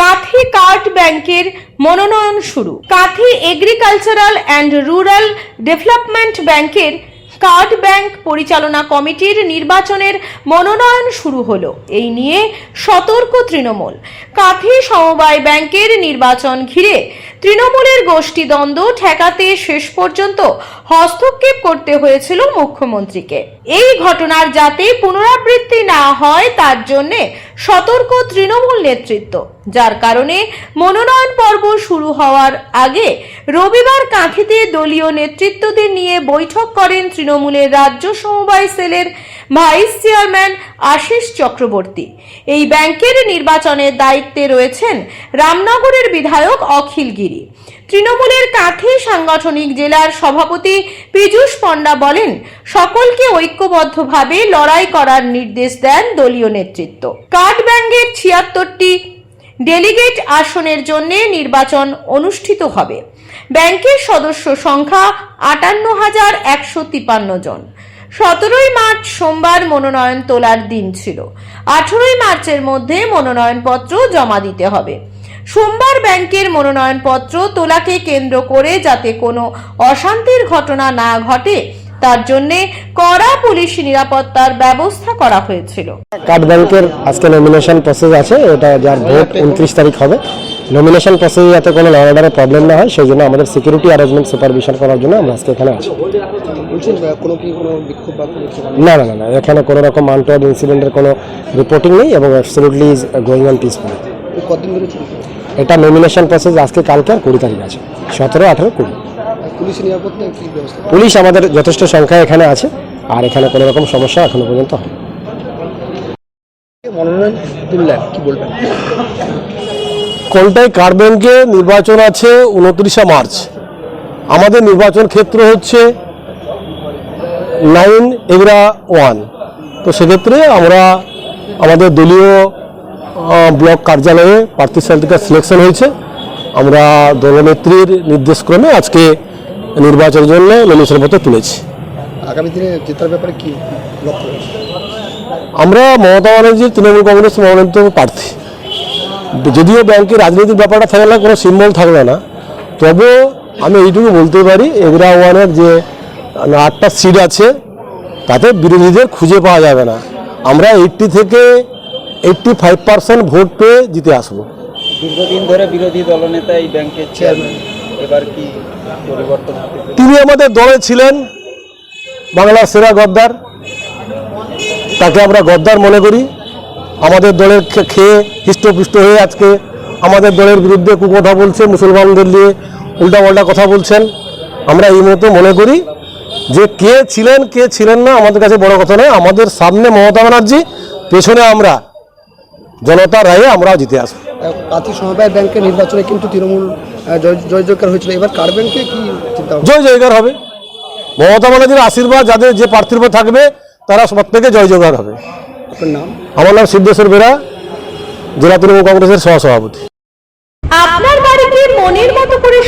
Kanthi card ব্যাংকের মনোনয়ন শুরু। Kanthi agricultural and rural development ব্যাংকের কার্ড ব্যাংক পরিচালনা কমিটির নির্বাচনের মনোনয়ন শুরু হলো। এই নিয়ে সতর্ক তৃণমূল। কাথি সমবায় ব্যাংকের নির্বাচন ঘিরে তৃণমূলের গোষ্ঠীদ্বন্দ্ব ঠেকাতে শেষ পর্যন্ত হস্তক্ষেপ করতে হয়েছিল মুখ্যমন্ত্রীকে। এই ঘটনার যাতে পুনরাবৃত্তি না হয়, তার জন্যে সতর্ক তৃণমূল নেতৃত্ব, যার কারণে মনোনয়ন পর্ব শুরু হওয়ার আগে রবিবার কাঁথিতে দলীয় নেতৃত্বদের নিয়ে বৈঠক করেন তৃণমূলের রাজ্য সমবায় সেলের ভাইস চেয়ারম্যান আশিস চক্রবর্তী। এই ব্যাংকের নির্বাচনের দায়িত্বে রয়েছেন রামনগরের বিধায়ক অখিল গিরি। তৃণমূলের কাঁথি সাংগঠনিক জেলার সভাপতি পীযূষ পণ্ডা বলেন, সকলকে ঐক্যবদ্ধভাবে লড়াই করার নির্দেশ দেন দলীয় নেতৃত্ব। ব্যাংকের ছিয়াত্তরটি ডেলিগেট আসনের জন্য নির্বাচন অনুষ্ঠিত হবে। ব্যাংকের সদস্য সংখ্যা আটান্ন হাজার একশো তিপান্ন জন। সতেরোই মার্চ সোমবার মনোনয়ন তোলার দিন ছিল। আঠেরোই মার্চের মধ্যে মনোনয়নপত্র জমা দিতে হবে। সোমবার ব্যাংকের মনোনয়নপত্র তোলাকে কেন্দ্র করে যাতে কোনো অশান্তির ঘটনা না ঘটে তার জন্যে কড়া পুলিশ নিরাপত্তার ব্যবস্থা করা হয়েছিল। কার্ড ব্যাংকের আজকে নমিনেশন প্রসেস আছে এটা যার ভোট উনত্রিশ তারিখ হবে। নমিনেশন প্রসেসে যাতে কোনো ল অর্ডারের প্রবলেম না হয় সেই জন্য আমাদের সিকিউরিটি অ্যারেঞ্জমেন্ট সুপারভিশন করার জন্য আমরা আজকে এখানে আছি। বলছেন আহ, কোনো কি কোনো বিক্ষোভ বা কোনো কিছু? না না না না এখানে কোনো রকম আনটোয়ার্ড ইনসিডেন্টের কোনো রিপোর্টিং নেই এবং absolutely is going on peaceful কতদিন ধরে এটা নমিনেশন প্রসেস আজকে কালকে আর কুড়ি তারিখ আছে সতেরো আঠেরো কুড়ি। পুলিশ আমাদের যথেষ্ট সংখ্যায় এখানে আছে আর এখানে কোনো রকম সমস্যা এখনও পর্যন্ত হয় মনোনয়ন তুললেন কি বলবেন? কলটাই কার ব্যাংকে নির্বাচন আছে উনত্রিশে মার্চ। আমাদের নির্বাচন ক্ষেত্র হচ্ছে নাইন এগরা ওয়ান। তো সেক্ষেত্রে আমরা আমাদের দলীয় ব্লক কার্যালয়ে প্রার্থী তালিকা সিলেকশন হয়েছে। আমরা দলনেত্রীর নির্দেশক্রমে আজকে নির্বাচনের জন্য পত্র তুলেছি। আগামী দিনে জেতার ব্যাপারে কি আমরা মমতা ব্যানার্জির তৃণমূল কংগ্রেস মনোনীত প্রার্থী। যদিও ব্যাংকের রাজনীতির ব্যাপারটা থাকে না কোনো সিম্বল থাকলে না তবে আমি এইটুকু বলতে পারি এগরা ওয়ানের যে আটটা সিট আছে তাতে বিরোধীদের খুঁজে পাওয়া যাবে না। আমরা এইটটি থেকে এইটটি ফাইভ পার্সেন্ট ভোট পেয়ে জিতে আসব দীর্ঘদিন ধরে বিরোধী দলনেতা এই ব্যাংকের চেয়ারম্যান এবার কি পরিবর্তন তিনি আমাদের দলে ছিলেন বাংলার সেরা গদ্দার। তাকে আমরা গদ্দার মনে করি। আমাদের দলের খেয়ে হৃষ্টপুষ্ট হয়ে আজকে আমাদের দলের বিরুদ্ধে কুকথা বলছে মুসলমানদের নিয়ে উল্টাপাল্টা কথা বলছেন। আমরা এই মতো মনে করি যে কে ছিলেন কে ছিলেন না আমাদের কাছে বড় কথা নয়। আমাদের সামনে মমতা ব্যানার্জি পেছনে আমরা। জনতার রায়ে আমরা জিতে আসব। পাতি সমবায় ব্যাংকের নির্বাচনে কিন্তু তৃণমূল জয় জয় জয়কার হয়েছিল। এবার কার ব্যাংকে কি? জয় জয়কার হবে। মমতা ব্যানার্জির আশীর্বাদ যাদের যে প্রার্থীর উপর থাকবে তারা প্রত্যেকে জয় জয়কার হবে। আপনার নাম? আমার নাম সিদ্ধেশ্বর বেরা জেলা তৃণমূল কংগ্রেসের সহসভাপতি। আপনার বাড়িতে মনের